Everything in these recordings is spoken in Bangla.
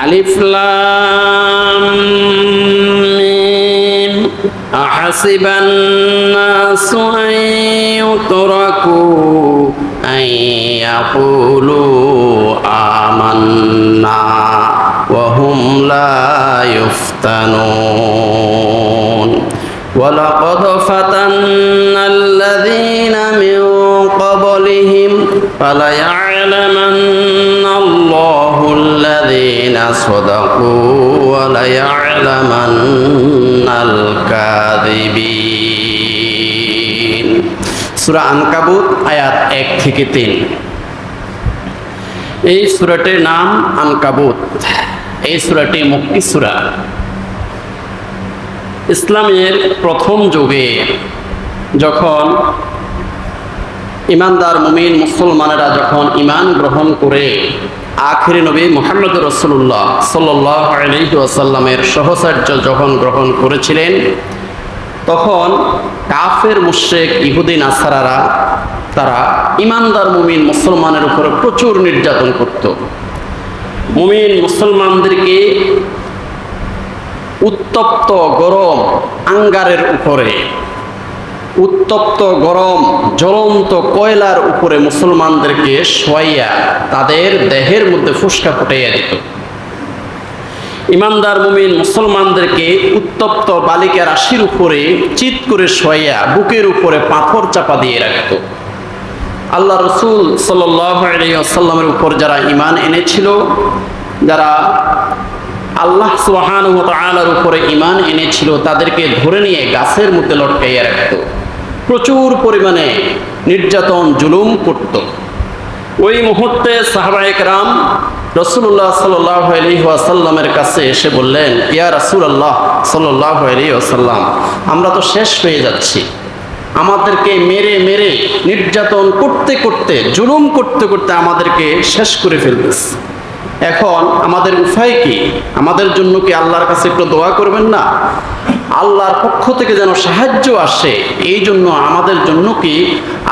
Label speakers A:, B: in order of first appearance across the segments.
A: ألف لام ميم أحسب الناس أن يتركوا أن يقولوا آمنا وهم لا يفتنون ولقد فتنا الذين من قبلهم فليعلمن الله الذين صدقوا وليعلمن الكاذبين সূরা আনকাবুত আয়াত এক থেকে তিন এই সূরাটির নাম আনকাবুত এই সূরাটি মুক্তি সূরা ইসলামের প্রথম যুগে যখন ইমানদার মুমিন মুসলমানেরা যখন ইমান গ্রহণ করে, আখিরি নবী মোহাম্মদ রসুল্লাহ সাল্লাহ আলহিউসাল্লামের সহচার্য যখন গ্রহণ করেছিলেন, তখন কাফের মুশেক ইহুদিন আসারারা তারা ইমানদার মুমিন মুসলমানের উপরে প্রচুর নির্যাতন করত। মুমিন মুসলমানদেরকে উত্তপ্ত, গরম, আঙ্গারের উপরে উত্তপ্ত গরম, জ্বলন্ত কয়লার উপরে মুসলমানদেরকে শোয়াইয়া তাদের দেহের মধ্যে ফুসকা ফুটাইয়া দিত। ইমানদার মুমিন মুসলমানদেরকে উত্তপ্ত বালিকা রাশির উপরে চিত করে শোয়াইয়া বুকের উপরে পাথর চাপা দিয়ে রাখত। আল্লাহ রসুল সাল্লামের উপর যারা ইমান এনেছিল, যারা আল্লাহ সুহান উপরে ইমান এনেছিল, তাদেরকে ধরে নিয়ে গাছের মধ্যে লটকাইয়া রাখত। প্রচুর পরিমাণে নির্যাতন, জুলুম করত। ওই মুহূর্তে সাহাবায়ক রাম রসুল্লাহ সাল্লাহ আলহিহাসাল্লামের কাছে এসে বললেন, ইয়া রাসুল আল্লাহ সাল্লাহ আলহিহাসাল্লাম আমরা তো শেষ হয়ে যাচ্ছি। আমাদেরকে মেরে মেরে নির্যাতন করতে করতে, জুলুম করতে করতে আমাদেরকে শেষ করে ফেলতেছে। এখন আমাদের উপায় কি? আমাদের জন্য কি আল্লাহর কাছে একটু দোয়া করবেন না? আল্লাহর পক্ষ থেকে যেন সাহায্য আসে, এই জন্য আমাদের জন্য কি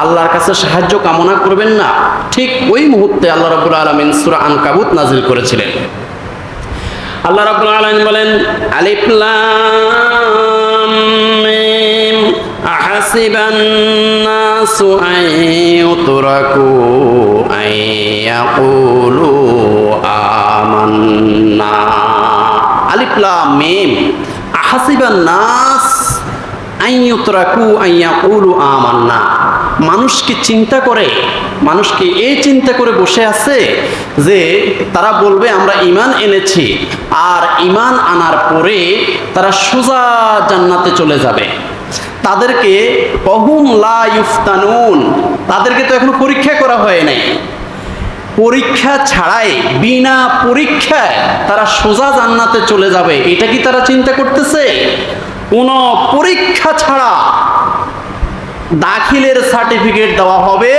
A: আল্লাহর কাছে সাহায্য কামনা করবেন না? ঠিক ওই মুহূর্তে আল্লাহ রাবুল আলমিন সুরা আনকাবুত নাজিল করেছিলেন। আল্লাহ রাবুল আলমিন বলেন আলিফলাম আহাসিবান্নাসু আন ইউতরাকু আন ইয়াকুলু আমান্না আলিফলা মেম। আহাসিবা নাস। আইয়ুতরাকু আইয়াকুলু আমান্না। মানুষ কি চিন্তা করে, মানুষকে এই চিন্তা করে বসে আছে যে তারা বলবে, আমরা ইমান এনেছি। আর ইমান আনার পরে তারা সোজা জান্নাতে চলে যাবে। তাদেরকে অহুম লা ইফতানুন তাদেরকে তো এখন পরীক্ষা করা হয় নাই। পরীক্ষা ছাড়াই, বিনা পরীক্ষায় তারা সোজা জান্নাতে চলে যাবে। এটা কি তারা চিন্তা করতেছে? কোনো পরীক্ষা ছাড়া দাখিলের সার্টিফিকেট দেওয়া হবে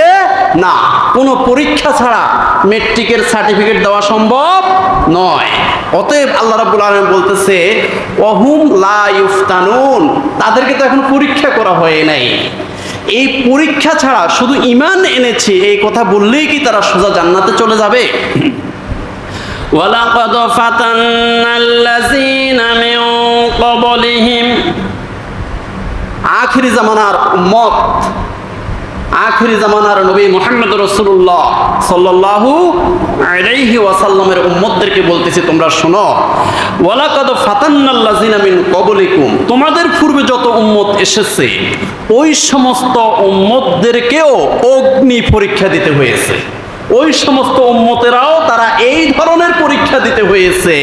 A: না। কোনো পরীক্ষা ছাড়া মেট্রিকের সার্টিফিকেট দেওয়া সম্ভব নয়। অতএব আল্লাহ রাব্বুল আলামিন বলতেছে অহুম লা ইফতানুন তাদেরকে তো এখন পরীক্ষা করা হয় নাই। এই পরীক্ষা ছাড়া শুধু ইমান এনেছে এই কথা বললেই কি তারা সোজা জান্নাতে চলে যাবে ولقد فتنا الذين من قبلهم আখিরি জামানার উম্মত আখিরি জামানার নবী মোহাম্মদ রসুল্লাহ সাল্লাহু আলাইহি ওয়াসাল্লামের উম্মতদেরকে বলতেছি, তোমরা শোনো, ওয়ালাকাদ ফাতান্নাল্লাযিনা মিন কবলিকুম তোমাদের পূর্বে যত উম্মত এসেছে, ওই সমস্ত উম্মতদেরকেও অগ্নি পরীক্ষা দিতে হয়েছে। ওই সমস্ত উম্মতেরাও তারা এই ধরনের পরীক্ষা দিতে হয়েছে।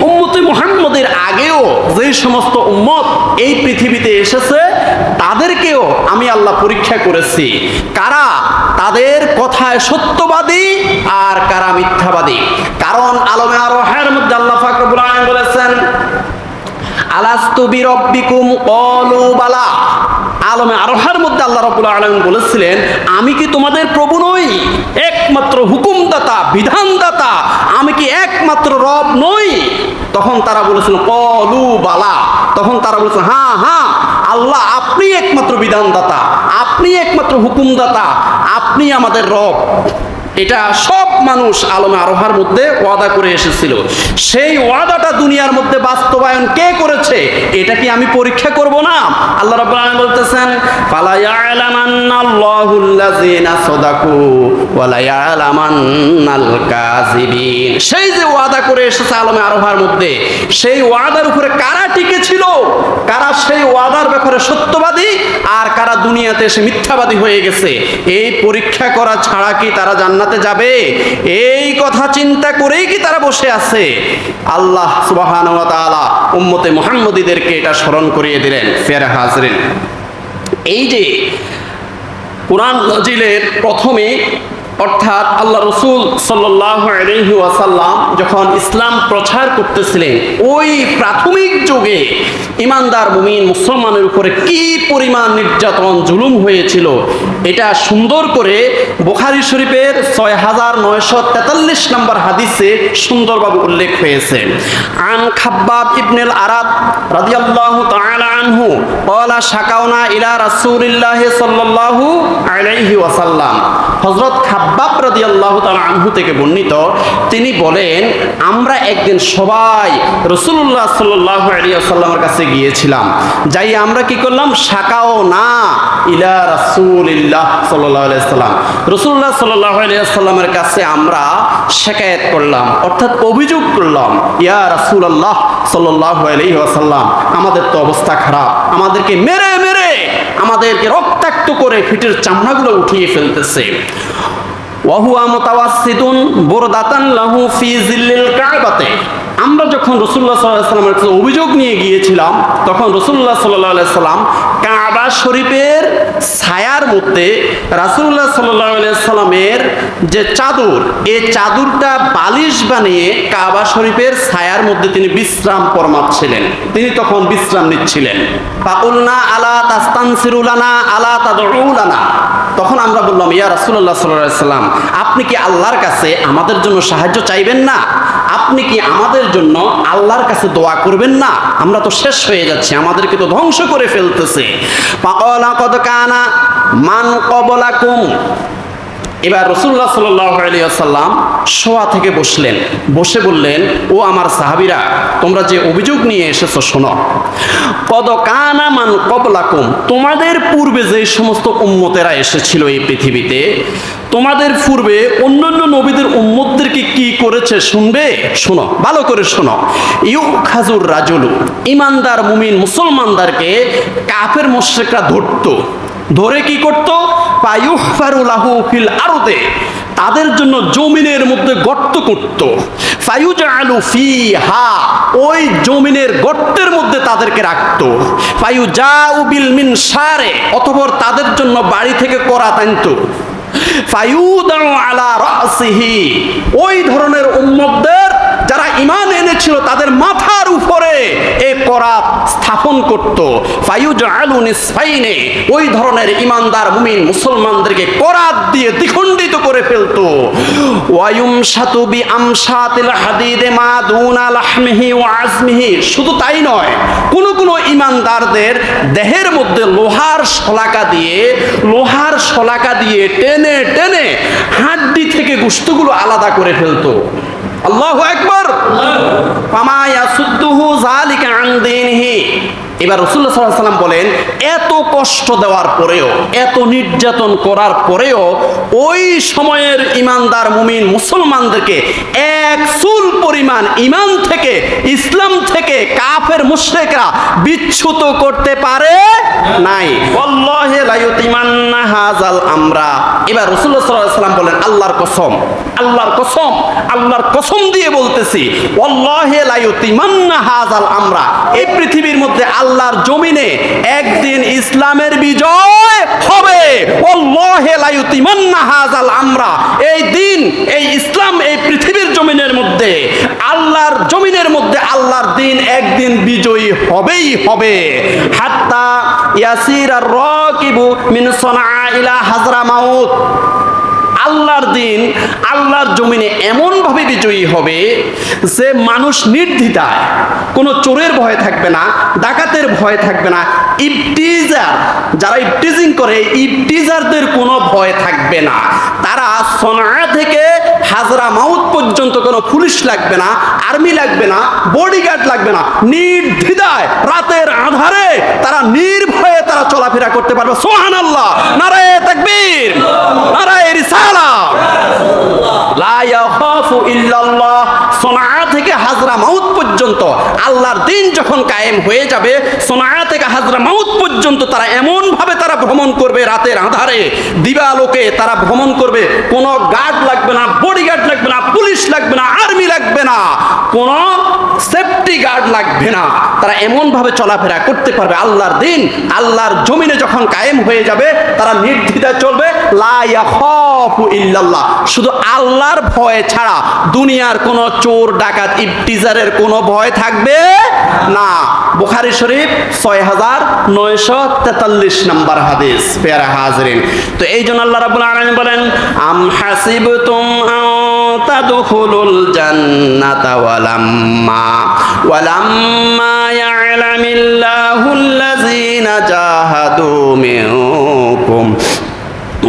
A: উম্মতে মুহাম্মদের আগেও যে সমস্ত উম্মত এই পৃথিবীতে এসেছে, তাদেরকেও আমি আল্লাহ পরীক্ষা করেছি। কারা? তাদের কথায় সত্যবাদী আর কারা মিথ্যাবাদী কারণ আলমে আরোহের মধ্যে আল্লাহ ফাকরুল আলম বলেছেন আলাস্তু আলমে আরোহার মধ্যে আল্লাহ রবুল্লা আলম বলেছিলেন, আমি কি তোমাদের প্রভু নই? একমাত্র হুকুমদাতা, বিধানদাতা। আমি কি একমাত্র রব নই? তখন তারা বলেছিল কলু বালা। তখন তারা বলেছিল হ্যাঁ হ্যাঁ আল্লাহ আপনি একমাত্র বিধানদাতা, আপনি একমাত্র হুকুমদাতা, আপনি আমাদের রব। এটা সব মানুষ আলমে আরোহার মধ্যে ওয়াদা করে এসেছিল। সেই ওয়াদাটা দুনিয়ার মধ্যে বাস্তবায়ন কে করেছে, এটা কি আমি পরীক্ষা করব না? আল্লাহ রাব্বুল আলামিন বলতেছেন, ফালা ইয়ালামান্নাল্লাহুল্লাযিনা সাদাকু ওয়ালা ইয়ালামান্নাল কাযিবিন। সেই যে ওয়াদা করে এসেছে আলমে আরোহার মধ্যে, সেই ওয়াদার উপরে কারা টিকে ছিল কারা সেই ওয়াদার ব্যাপারে সত্যবাদী? আর কারা দুনিয়াতে এসে মিথ্যাবাদী হয়ে গেছে? এই পরীক্ষা করা ছাড়া কি তারা জান্নাতে যাবে? এই কথা চিন্তা করেই কি তারা বসে আছে? আল্লাহ সুবাহান উম্মতে মোহাম্মদীদেরকে এটা স্মরণ করিয়ে দিলেন, ফের হাজরিন। এই যে কোরআন নজিলের প্রথমে অর্থাৎ আল্লাহ রসুল ওয়াসাল্লাম যখন ইসলাম প্রচার করতেছিলেন, ওই প্রাথমিক যুগে ইমানদার মুমিন মুসলমানের উপরে কি পরিমাণ নির্যাতন, জুলুম হয়েছিল, এটা সুন্দর করে বুখারি শরীফের ছয় হাজার নয়শো তেতাল্লিশ নম্বর হাদিসে সুন্দরভাবে উল্লেখ হয়েছে। আন খাব্বাব ইবনেল আরাদ রাদিয়াল্লাহু তাআলা আনহু ক্বালা শাকাউনা ইলা রাসূলিল্লাহ সাল্লাল্লাহু আলাইহি ওয়াসাল্লাম। হযরত রাদিয়াল্লাহু তাআলা আনহু থেকে বর্ণিত, তিনি বলেন, আমরা একদিন সবাই রাসূলুল্লাহ সাল্লাল্লাহু আলাইহি ওয়াসাল্লামের কাছে গিয়েছিলাম। যাই আমরা কি করলাম? শাকাও না ইলা রাসূলিল্লাহ সাল্লাম রাসূলুল্লাহ সাল্লাল্লাহু আলাইহি সাল্লামের কাছে আমরা শিকায়াত করলাম, অর্থাৎ অভিযোগ করলাম, ইয়া রাসূলুল্লাহ সাল্লাল্লাহু আলাইহি ওয়াসাল্লাম, আমাদের তো অবস্থা খারাপ। আমাদেরকে মেরে মেরে, আমাদেরকে রক্তাক্ত করে ফিটের চামড়াগুলো উঠিয়ে ফেলতেছে। ওয়াহুয়া মোতাওয়াসিতুন বোরদাতান লাহু ফি জিল্লিল কাবাতে আমরা যখন রসুল্লাহ সাল্লাহ সাল্লামের কাছে অভিযোগ নিয়ে গিয়েছিলাম, তখন রসুল্লাহ সাল্লাহ সাল্লাম কাবা শরীফের ছায়ার মধ্যে রাসুল্লাহ সাল্লাহ সাল্লামের যে চাদর, এই চাদরটা বালিশ বানিয়ে কাবা শরীফের ছায়ার মধ্যে তিনি বিশ্রাম ফরমাচ্ছিলেন তিনি তখন বিশ্রাম নিচ্ছিলেন। পাকুলনা আলা তাস্তান তাস্তানসিরুলানা আলা তাদউলানা তখন আমরা বললাম, ইয়া রাসুল্লাহ আলাইহি সাল্লাম, আপনি কি আল্লাহর কাছে আমাদের জন্য সাহায্য চাইবেন না? আপনি কি আমাদের জন্য আল্লাহর কাছে দোয়া করবেন না? আমরা তো শেষ হয়ে যাচ্ছি, আমাদেরকে তো ধ্বংস করে ফেলতেছে। মান কবলাকুম এবার রসুল্লাহ সাল্লাম শোয়া থেকে বসলেন। বসে বললেন, ও আমার সাহাবিরা, তোমরা যে অভিযোগ নিয়ে এসেছ, শোনো। কদ কানা মান কবলাকুম তোমাদের পূর্বে যে সমস্ত উম্মতেরা এসেছিল এই পৃথিবীতে তোমাদের পূর্বে অন্যান্য নবীদের উম্মতদেরকে কি করেছে শুনবে? শোনো, ভালো করে শোনো। ইউ খাজুর রাজুলু, ইমানদার মুমিন মুসলমানদারকে কাফের মোশেকরা ধরতো। ধরে কি করত? পায়ুফারুলাহু ফিল আরদে, তাদের জন্য জমিনের মধ্যে গর্ত করত। ফায়ুজালু ফি হা ওই জমিনের গর্তের মধ্যে তাদেরকে রাখত। ফায়ু জাউ বিল মিন সারে অতঃপর তাদের জন্য বাড়ি থেকে করা টানত। ফায়ুদাউ আলা রাসিহি। ওই ধরনের উম্মতদের যারা ইমান এনেছিল তাদের মাথার উপরে এ করাত স্থাপন করত। ফায়ুজালু নিসফাইনে, ওই ধরনের ইমানদার মুমিন মুসলমানদেরকে করাত দিয়ে দ্বিখণ্ডিত করে ফেলতো। ওয়ায়ুম সাতুবি আমসাতিল হাদিদে মা দুনা লাহমিহি ওয়া শুধু তাই নয়, কোন কোন ইমানদারদের দেহের মধ্যে লোহার শলাকা দিয়ে, লোহার শলাকা দিয়ে টেনে টেনে হাড্ডি থেকে গোস্তগুলো আলাদা করে ফেলতো। আল্লাহু এবার বলেন, এত কষ্ট দেওয়ার পরেও, এত নির্যাতন করার পরেও ওই সময়ের ইমানদার মুমিন মুসলমানদেরকে এক চুল পরিমাণ ইমান থেকে, ইসলাম থেকে কাফের মুশরিকরা বিচ্যুত করতে পারে নাই। আমরা। এবার সাল্লাম বলেন, আল্লাহর কসম আল্লাহর কসম আল্লাহর কসম। দিয়ে বলতেছি, ওয়াল্লাহি লা ইউতিমান্না হাযাল আমরা। এই পৃথিবীর মধ্যে আল্লাহর জমিনে একদিন ইসলামের বিজয় হবে। ওয়াল্লাহি লা ইউতিমান্না হাযাল আমরা। এই দিন, এই ইসলাম এই পৃথিবীর জমিনের মধ্যে, আল্লাহর জমিনের মধ্যে আল্লাহর দিন একদিন বিজয়ী হবেই হবে। হাত্তা ইয়াসির আর রাকিবু মিন সনা ইলা হাজরা মাউত। আল্লাহর দিন আল্লাহর জমিনে এমনভাবে বিজয়ী হবে যে মানুষ নির্দ্বিধায়, কোনো চোরের ভয় থাকবে না, ডাকাতের ভয় থাকবে না ইফটিজার যারা ইফটিজিং করে ইফটিজারদের কোনো ভয় থাকবে না। তারা সোনা থেকে হাজরা মাউত পর্যন্ত কোনো পুলিশ লাগবে না, আর্মি লাগবে না, বডিগার্ড লাগবে না। নির্দ্বিধায়, রাতের আধারে তারা নির্ভয়ে তারা চলাফেরা করতে পারবে। সোহান আল্লাহ নারায় তাকবীর, নারায় রিসালা লা ইয়াখাফু ইল্লাল্লাহ সোনা থেকে হাজরা মাউত পর্যন্ত আল্লাহর দিন যখন কায়েম হয়ে যাবে সোনা থেকে হাজরা মাউত পর্যন্ত তারা এমন ভাবে তারা ভ্রমণ করবে রাতের আধারে। দিবালোকে তারা ভ্রমণ করবে, কোনো গার্ড লাগবে না, বডিগার্ড লাগবে না, পুলিশ লাগবে না, আর্মি লাগবে না, কোনো সেফটি গার্ড লাগবে না। তারা এমন ভাবে চলাফেরা করতে পারবে আল্লাহর দিন, আল্লাহর জমিনে যখন কায়েম হয়ে যাবে, তারা নির্দ্বিধায় চলবে ইল্লাল্লাহ। শুধু আল্লাহর ভয় ছাড়া দুনিয়ার কোনো চোর, ডাকাত, ইফতিজারের কোনো ভয় থাকবে না। বুখারি শরীফ ছয় হাজার নয়শো তেতাল্লিশ নম্বর হাদিস, পেয়ারা হাজরিন। তো এই জন্য আল্লাহ রাবুল আলম বলেন, আম হাসিবতুম আও তাদখুলুল জান্নাতা ওয়ালাম্মা ওয়ালাম্মা ইয়ালামিল্লাহুল্লাযীনা জাহাদু মিনকুম।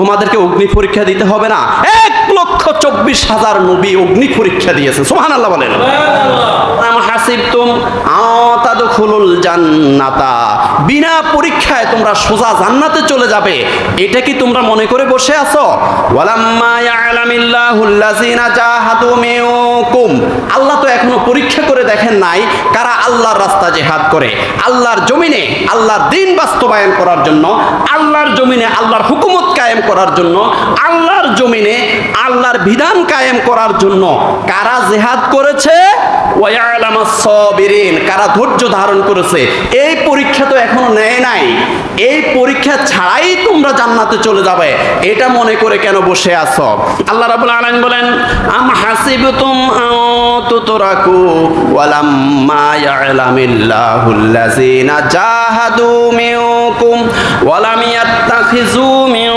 A: তোমাদেরকে অগ্নি পরীক্ষা দিতে হবে না। এক লক্ষ চব্বিশ হাজার নবী অগ্নি পরীক্ষা দিয়েছে। সোহান আল্লাহ বলেন হাসিবতুম আতাদখুলুল জান্নাতা। বিনা পরীক্ষায় তোমরা সোজা জান্নাতে চলে যাবে। এটা কি তোমরা মনে করে বসে আছো? ওয়ালাম্মা ইয়ালামিল্লাহুল্লাযিনা জাহাদু মিনকুম। আল্লাহ তো এখনও পরীক্ষা করে দেখেন নাই কারা আল্লাহর রাস্তা জিহাদ করে। আল্লাহর জমিনে আল্লাহর দিন বাস্তবায়ন করার জন্য আল্লাহর জমিনে আল্লাহর হুকুমত কায়েম করার জন্য আল্লাহর জমিনে আল্লাহর বিধান কায়েম করার জন্য কারা জেহাদ করেছে? কারা ধৈর্য ধারণ করেছে? এই পরীক্ষা তো এখনও নেয় নাই। এই পরীক্ষা ছাড়াই তোমরা জান্নাতে চলে যাবে। এটা মনে করে কেন বসে আছো? আল্লাহ রাব্বুল আলামিন বলেন, আম হাসিবতুম আও তুতরাকু ওয়ালাম্মা ইয়ালামিল্লাহুল্লাযিনা জাহাদু মিনকুম ওয়ালাম ইয়াত্তাখিযু মিন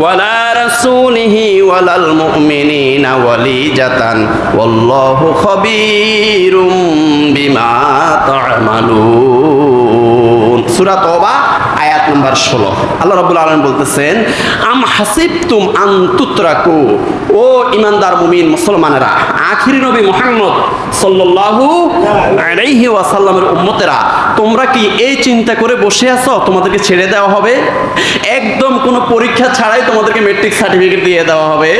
A: ওয়ালা রাসূলিহি ওয়ালাল মুমিনিনা ওয়ালিজাতান ওয়াল্লাহু খবীরুম বিমা তা'মালুন সূরা তওবা আয়াত নাম্বার 16 আল্লাহ রাব্বুল আলামিন বলতেছেন, আম হাসিবতুম আন তুতরাকু? ও ইমানদার মুমিন মুসলমানেরা আখিরি নবী মুহাম্মদ সাল্লাল্লাহু আলাইহি ওয়াসাল্লামের উম্মতেরা, তোমরা কি এই চিন্তা করে বসে আছো? তোমাদেরকে ছেড়ে দেওয়া হবে? একদম কোনো পরীক্ষা ছাড়াই তোমাদেরকে মেট্রিক সার্টিফিকেট দিয়ে দেওয়া হবে।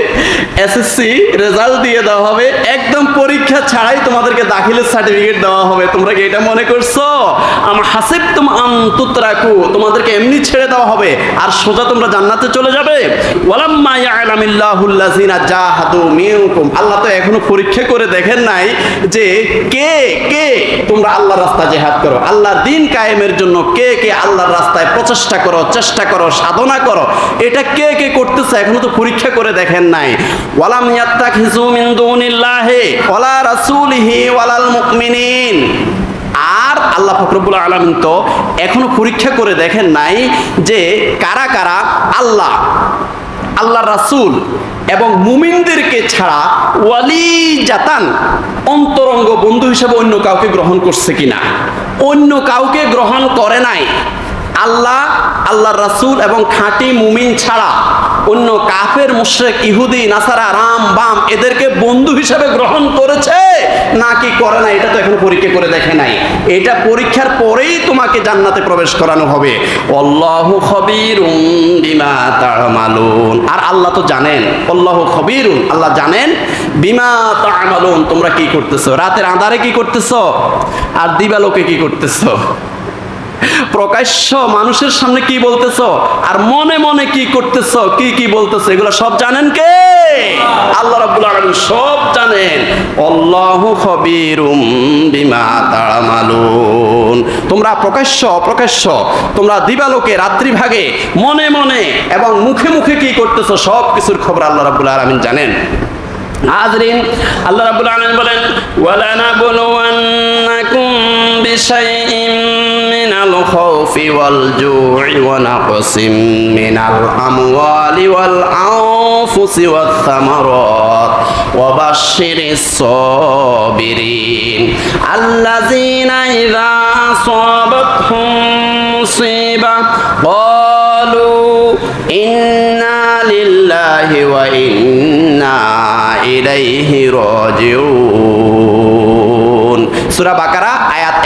A: এসএসসি রেজাল্ট দিয়ে দেওয়া হবে। একদম পরীক্ষা ছাড়াই তোমাদেরকে দাখিলের সার্টিফিকেট দেওয়া হবে। তোমরা কি এটা মনে করছ? আমার হাসিব তুম আন্তুত রাখু তোমাদেরকে এমনি ছেড়ে দেওয়া হবে। আর সোজা তোমরা জান্নাতে চলে যাবে। ওয়ালাম্মা ইয়ালামিল্লাহুল্লাযিনা জাহাদু মিনকুম। আল্লাহ তো এখনও পরীক্ষা করে দেখেন নাই যে কে কে তোমরা আল্লাহর রাস্তা জিহাদ করো। আল্লাহর দিন কায়েমের জন্য কে কে আল্লাহর রাস্তায় প্রচেষ্টা করো, চেষ্টা করো, সাধনা করো, এটা কে কে করতেছে এখনও তো পরীক্ষা করে দেখেন নাই। ওয়ালাম ইয়াত্তাখিযু মিন দুনিল্লাহি ওয়ালা রাসূলিহি ওয়ালাল মুমিনিন। আর আল্লাহ ফকরবুল আলমিন তো এখনও পরীক্ষা করে দেখেন নাই যে কারা কারা আল্লাহ আল্লাহ রাসুল এবং মুমিনদেরকে ছাড়া ওয়ালি জাতান, অন্তরঙ্গ বন্ধু হিসেবে অন্য কাউকে গ্রহণ করছে কিনা? অন্য কাউকে গ্রহণ করে নাই। আল্লাহ, আল্লাহর রাসূল এবং খাঁটি মুমিন ছাড়া অন্য কাফের, মুশরিক, ইহুদি, নাসারা, রাম, বাম এদেরকে বন্ধু হিসেবে গ্রহণ করেছে? নাকি করে না এটা তো এখন পরীক্ষা করে দেখে নাই। এটা পরীক্ষার পরেই তোমাকে জান্নাতে প্রবেশ করানো হবে। আল্লাহু খবীরুম বিমা তা'মালুন। আর আল্লাহ তো জানেন। আল্লাহু খবীরুন। আল্লাহ জানেন, বিমা তা'মালুন। তোমরা কি করতেছো? রাতের আঁধারে কি করতেছো? আর দিবালোকে কি করতেছো? প্রকাশ্য মানুষের সামনে কি বলতেছ? আর মনে মনে কি করতেছ? কি কি বলতেছ? এগুলো সব জানেন কে? আল্লাহ রাব্বুল আলামিন সব জানেন। আল্লাহু খবীরুম বিমা তা'মালুন তোমরা প্রকাশ্য, অপ্রকাশ্য, তোমরা দিবালোকে রাত্রি ভাগে মনে মনে এবং মুখে মুখে কি করতেছো? সব কিছুর খবর আল্লাহ রাব্বুল আলামিন জানেন। হাজরিন আল্লাহ রাব্বুল আলামিন বলেন ওয়ালা নাবলুওয়ান্নাকুম বিশাইইম মিনাল খাউফি ওয়াল জু'i ওয়া নাকসিম মিনাল আমওয়ালি ওয়াল আনফুসি ওয়াথ থামারাত ওয়া বাশশিরিস সাবিরিন আল্লাযীনা ইযা আসাবাতহুম মুসিবা قالوا إنا لله وإنا إليه راجعون সূরা বাকারা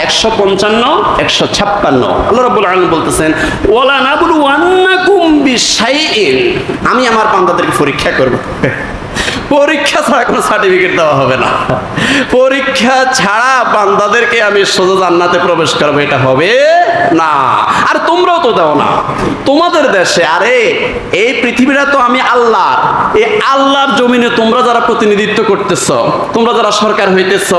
A: আয়াত 155 156 আল্লাহ রাব্বুল আলম বলতেছেন ওলা নাবলু আন্নাকুম বিশাইইন। আমি আমার পান্তাদেরকে পরীক্ষা করব। পরীক্ষা ছাড়া কোনো সার্টিফিকেট দেওয়া হবে না। পরীক্ষা ছাড়া বান্দাদেরকে আমি সোজা জান্নাতে প্রবেশ করব, এটা হবে না। আর তোমরাও তো দাও না। তোমাদের দেশে, আরে, এই পৃথিবীটা তো আমি আল্লাহ। এই আল্লাহর জমিনে তোমরা যারা প্রতিনিধিত্ব করতেছ, তোমরা যারা সরকার হইতেছ,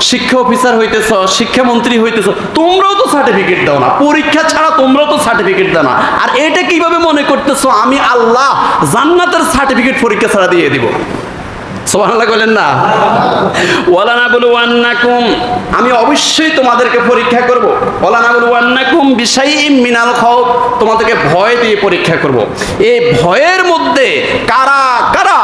A: শিক্ষা অফিসার হইতেছ, শিক্ষামন্ত্রী হইতেছ, তোমরাও তো সার্টিফিকেট দাও না। পরীক্ষা ছাড়া তোমরাও তো সার্টিফিকেট দাও না। আর এটা কীভাবে মনে করতেছো? আমি আল্লাহ জান্নাতের সার্টিফিকেট পরীক্ষা ছাড়া দিয়ে দিব। সোহানাল্লাহ বলেন না। ওয়ালানা বলু ওয়ান্নাকুম আমি অবশ্যই তোমাদেরকে পরীক্ষা করব। ওয়ালানা বলু ওয়ান্নাকুম বিশাইইম মিনাল তোমাদেরকে ভয় দিয়ে পরীক্ষা করব। এই ভয়ের মধ্যে কারা কারা?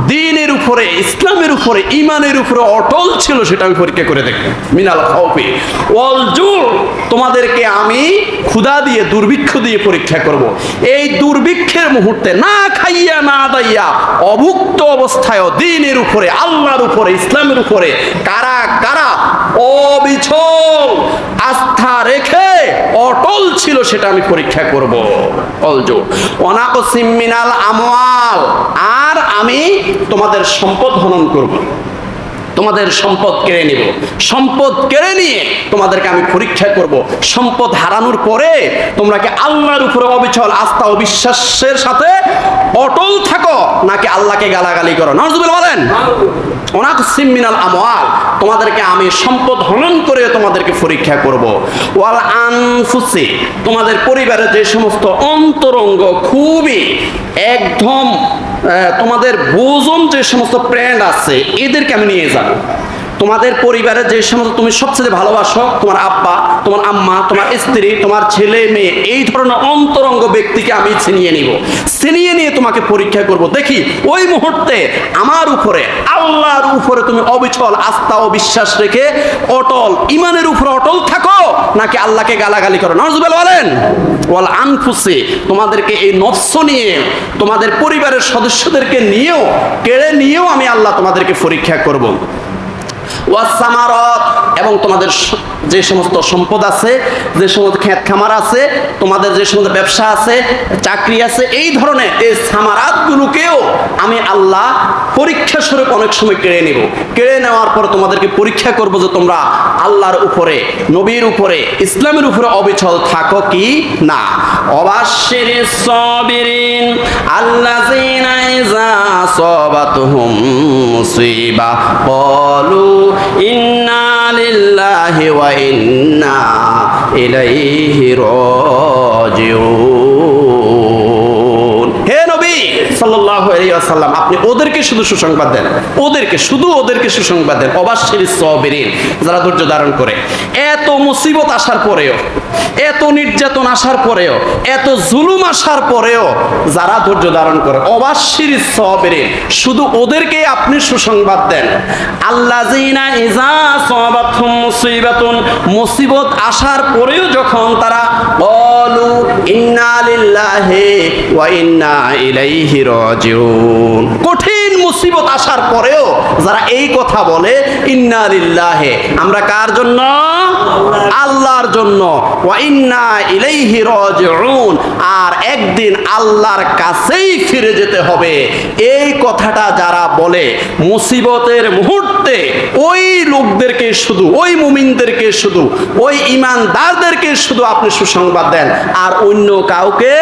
A: দিনের উপরে, ইসলামের উপরে ইমানের উপরে অটল ছিল সেটা আমি পরীক্ষা করে দেখব মিনাল খাউফি। ওয়াল জুর, তোমাদেরকে আমি ক্ষুধা দিয়ে, দুর্ভিক্ষ দিয়ে পরীক্ষা করব। এই দুর্ভিক্ষের মুহূর্তে না খাইয়া, না দাইয়া, অভুক্ত অবস্থায় দিনের উপরে, আল্লাহর উপরে, ইসলামের উপরে কারা কারা? অবিচল, আস্থা রেখে অটল ছিল সেটা আমি পরীক্ষা করব। অলজো অনাকসিম মিনাল আমওয়াল। আর আমি তোমাদের সম্পদ হনন করব। তোমাদের সম্পদ কেড়ে নিব। সম্পদ কেড়ে নিয়ে তোমাদেরকে আমি পরীক্ষা করব। সম্পদ হারানোর পরে তোমরা কি আল্লাহর উপরে অবিচল আস্থা ও বিশ্বাসের সাথে অটল থাকো, নাকি আল্লাহকে গালাগালি করো। নজরুল বলেন। অনাক সিমিনাল আমওয়াল, তোমাদেরকে আমি সম্পদ হনন করে তোমাদেরকে পরীক্ষা করব। ওয়াল আনফুসি, তোমাদের পরিবারের যে সমস্ত অন্তরঙ্গ খুবই একদম তোমাদের বোজন যে সমস্ত প্র্যান্ড আছে এদেরকে আমি নিয়ে যাব। তোমাদের পরিবারের যে সমস্ত তুমি সবচেয়ে ভালোবাসো, তোমার আব্বা, তোমার আম্মা, তোমার স্ত্রী, তোমার ছেলে, মেয়ে, এই ধরনের অন্তরঙ্গ ব্যক্তিকে আমি ছিনিয়ে নিব। ছিনিয়ে নিয়ে তোমাকে পরীক্ষা করব। দেখি, ওই মুহূর্তে আমার উপরে, আল্লাহর উপরে তুমি অবিচল আস্থা ও বিশ্বাস রেখে অটল, ইমানের উপরে অটল থাকো, নাকি আল্লাহকে গালাগালি করো? নজরুল বলেন। ওয়াল আনফুসে, তোমাদেরকে এই নফস নিয়ে, তোমাদের পরিবারের সদস্যদেরকে নিয়েও, কেড়ে নিয়েও আমি আল্লাহ তোমাদেরকে পরীক্ষা করব। ওয়াসামারত এবং তোমাদের যে সমস্ত সম্পদ আছে, যে সমস্ত ক্ষেত খামার আছে, তোমাদের যে সমস্ত ব্যবসা আছে, চাকরি আছে, এই ধরনের এই সামারাতগুলোকেও আমি আল্লাহ পরীক্ষা স্বরূপ অনেক সময় কেড়ে নেব। কেড়ে নেওয়ার পর তোমাদেরকে পরীক্ষা করব যে তোমরা আল্লাহর উপরে, নবীর উপরে, ইসলামের উপরে অবিচল থাকো কি না? অবাশ্যের সবিরিন, আল্লাযীনা ইযা আসাবাতুহুম মুসিবা ইন্না লিল্লাহি ওয়া ইন্না ইলাইহি রাজিউন। ওয়াসাল্লাম, আপনি ওদেরকে শুধু সুসংবাদ দেন। ওদেরকে শুধু ওদেরকে সুসংবাদ দেন। অবাশ্যের যারা ধৈর্য ধারণ করে। এত মুসিবত আসার পরেও, এত নির্যাতন আসার পরেও, এত জুলুম আসার পরেও যারা ধৈর্য ধারণ করে অবাশ্যির সবেরিন, শুধু ওদেরকে আপনি সুসংবাদ দেন। আল্লাহ মুসিবত আসার পরেও যখন তারা বলু ইন্না লিল্লাহি ওয়া ইন্না ইলাইহি রাজিউন মুসিবত আসার পরেও যারা এই কথা বলে, ইন্না লিল্লাহি আমরা কার জন্য? আল্লাহর জন্য। ইন্না ইলাইহি রাজিউন আর একদিন আল্লাহর কাছেই ফিরে যেতে হবে। এই কথাটা যারা বলে, মুসিবতের মুহূর্তে ওই লোকদেরকে শুধু, ওই মুমিনদেরকে শুধু, ওই ইমানদারদেরকে শুধু আপনি সুসংবাদ দেন, আর অন্য কাউকে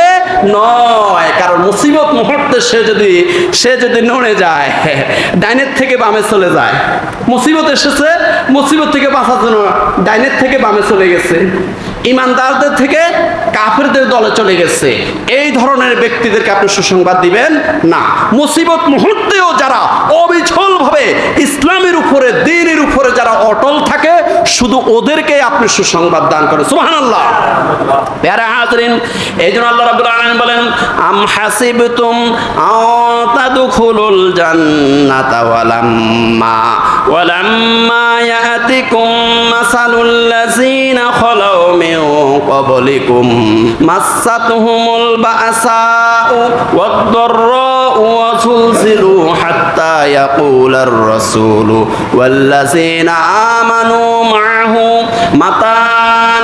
A: নয়। কারণ মুসিবত মুহূর্তে সে যদি সে যদি নড়ে যায় যায়। ডাইনের থেকে বামে চলে যায়। মুসিবত এসেছে, মুসিবত থেকে বাঁচার জন্য ডাইনের থেকে বামে চলে গেছে। ইমানদারদের থেকে কাফেরদের দলে চলে গেছে। এই ধরনের ব্যক্তিদেরকে আপনি সুসংবাদ দিবেন? না। মুসিবত মুহূর্তেও যারা অবিচল ভাবে ইসলামের উপরে দিনের উপরে যারা অটল থাকে শুধু ওদেরকে আপনি সুসংবাদ দান করেন। সুবহানাল্লাহ। প্যারা হাজরিন এই জন্য আল্লাহ রাব্বুল আলামিন বলেন, আম হাসিবতুম আও তাদখুলুল জান্নাতা ওয়ালাম্মা ওয়ালাম্মা ইয়াতিকুম মাসালুল লাযিনা খালাউ মিন ক্বাবলিকুম, মাসাতহুমুল বাসাউ ওয়াদ-দাররাউ ওয়া যুলজিলু হাত্তা ইয়াকুলার রাসূলু, ওয়াল্লাযিনা আমানু মা'হু মাতা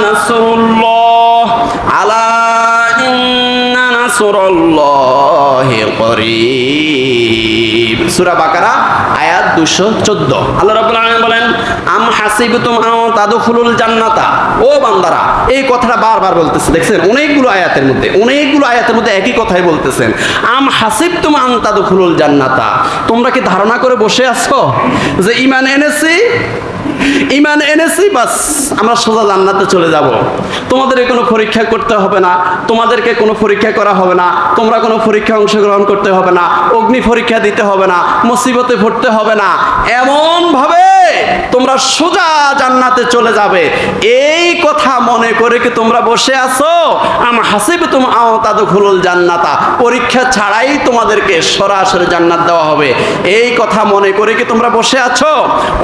A: নাসরুল্লাহ আলা ইন্না নাসরুল্লাহি করিব। সূরা বাকারা, আয়াত 214 আল্লাহ রাব্বুল আলামিন বলেন, আম হাসিবতুম আও তাদখুলুল জান্নাতা? ও বান্দারা, এই কথাটা বারবার বলতেছে। দেখছেন, অনেকগুলো আয়াতের মধ্যে, অনেকগুলো আয়াতের মধ্যে একই কথাই বলতেছেন। আম জান্নাতা? তোমরা কি ধারণা করে বসে আছো? যে ঈমান এনেছি ইমান এনেছি, বাস আমরা সোজা জান্নাতে চলে যাব। তোমাদের কোনো পরীক্ষা করতে হবে না, তোমাদেরকে কোনো পরীক্ষা করা হবে না, তোমরা কোনো পরীক্ষা অংশগ্রহণ করতে হবে না, অগ্নি পরীক্ষা দিতে হবে না, মুসিবতে পড়তে হবে না। এমন ভাবে তোমরা সোজা জান্নাতে চলে যাবে। এই কথা মনে করে কি তোমরা বসে আছো? আম হাসিব তুম আও তাদ খুলুল জান্নাতা। পরীক্ষা ছাড়াই তোমাদেরকে সরাসরি জান্নাত দেওয়া হবে। এই কথা মনে করে কি তোমরা বসে আছো?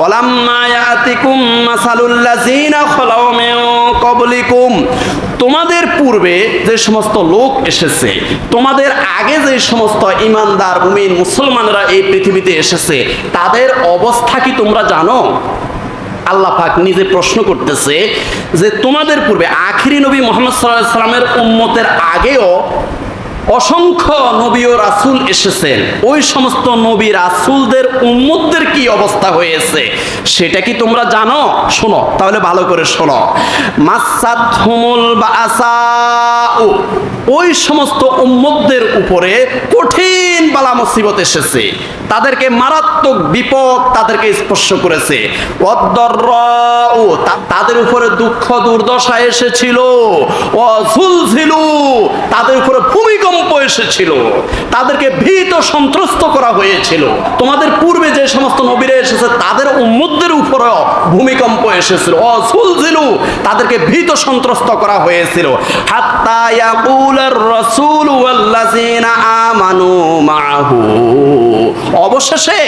A: ওলাম্মা ইয়াতিকুম মাসালুল্লাযিনা খালাউ মিন ক্বাবলিকুম। তোমাদের পূর্বে যে সমস্ত লোক এসেছে, তোমাদের আগে যে সমস্ত ইমানদার, মুমিন, মুসলমানরা এই পৃথিবীতে এসেছে, তাদের অবস্থা কি তোমরা জানো? আল্লাহ পাক নিজে প্রশ্ন করতেছে যে তোমাদের পূর্বে আখিরি নবী মোহাম্মদ সাল্লাহ সাল্লামের উম্মতের আগেও অসংখ্য নবী ও রাসূল এসেছেন ওই সমস্ত নবী রাসূলদের উম্মতদের কি অবস্থা হয়েছে? সেটা কি তোমরা জানো? শোনো, তাহলে ভালো করে শোনো। মাসাত হুমুল ওই সমস্ত উম্মতদের উপরে কঠিন বালা মুসিবত এসেছে। তাদেরকে মারাত্মক বিপদ তাদেরকে স্পর্শ করেছে। তাদের উপরে দুঃখ দুর্দশা এসেছিল। তাদের উপরে ভূমিকম্প এসেছিল তাদেরকে ভীত সন্ত্রস্ত করা হয়েছিল। তোমাদের পূর্বে যে সমস্ত নবীরা এসেছে, তাদের উম্মতদের উপরেও ভূমিকম্প এসেছিল। অঝুলঝিলু তাদেরকে ভীত সন্ত্রস্ত করা হয়েছিল। হাত্তা ইয়াকুলার রাসূল ওয়াল্লাযিনা আমানু মাহু অবশেষে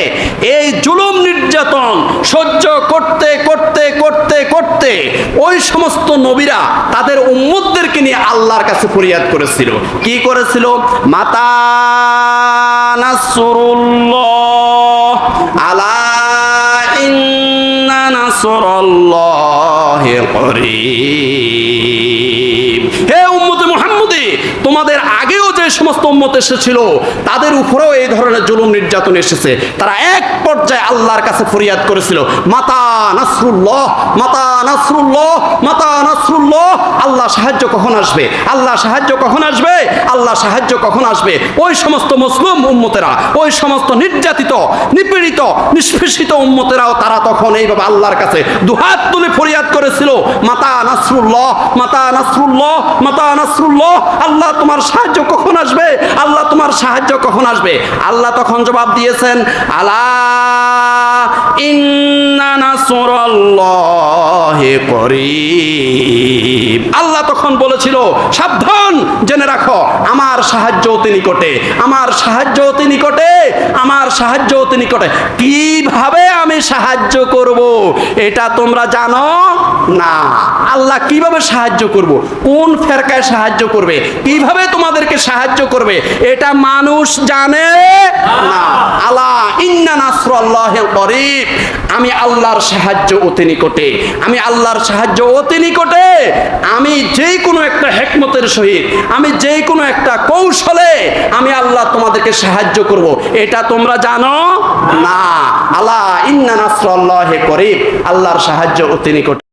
A: এই জুলুম নির্যাতন সহ্য করতে করতে করতে করতে ওই সমস্ত নবীরা তাদের উম্মতদেরকে নিয়ে আল্লাহর কাছে ফরিয়াদ করেছিল। কি করেছিল মাতা হে উম্মতে মুহাম্মদী তোমাদের আগেও যে সমস্ত উম্মত এসেছিল, তাদের উপরেও এই ধরনের জুলুম নির্যাতন এসেছে। তারা এক পর্যায়ে আল্লাহর কাছে ফরিয়াদ করেছিল, মাতা নাসরুল্লাহ মাতা নাসরুল্লাহ মাতা নাসরুল্লাহ, আল্লাহ সাহায্য কখন আসবে? আল্লাহ সাহায্য কখন আসবে? আল্লাহ সাহায্য কখন আসবে? ওই সমস্ত মুসলিম উম্মতেরা, ওই সমস্ত নির্যাতিত, নিপীড়িত, নিষ্পেষিত উম্মতেরাও তারা তখন এইভাবে আল্লাহর কাছে দুহাত তুলে ফরিয়াদ করেছিল, মাতা নাসরুল্লাহ মাতা নাসরুল্লাহ মাতা নাসরুল্লাহ, আল্লাহ তোমার সাহায্য কখন আসবে? আল্লাহ তোমার সাহায্য কখন আসবে? আল্লাহ তখন জবাব দিয়েছেন আলা আল্লাহ তখন বলেছিল, সাবধান, জেনে রাখো, আমার সাহায্য অতি নিকটে, আমার সাহায্য অতি নিকটে, আমার সাহায্য অতি নিকটে। কীভাবে আমি সাহায্য করব, এটা তোমরা জানো না? আল্লাহ কীভাবে সাহায্য করব? কোন ফেরকায় সাহায্য করবে? কীভাবে তোমাদেরকে সাহায্য করবে? এটা মানুষ জানে না। আলা ইন্না নাসরাল্লাহ করিব। আমি আল্লাহর সাহায্য অতি নিকটে, আমি আল্লাহর সাহায্য অতি নিকটে, আমি যে কোনো একটা হেকমতের সহিত, আমি যে কোনো একটা কৌশলে আমি আল্লাহ তোমাদেরকে সাহায্য করব। এটা তোমরা জানো না। আল্লাহ, ইন্না নাসরাল্লাহ করিব। আল্লাহর সাহায্য অতি নিকটে।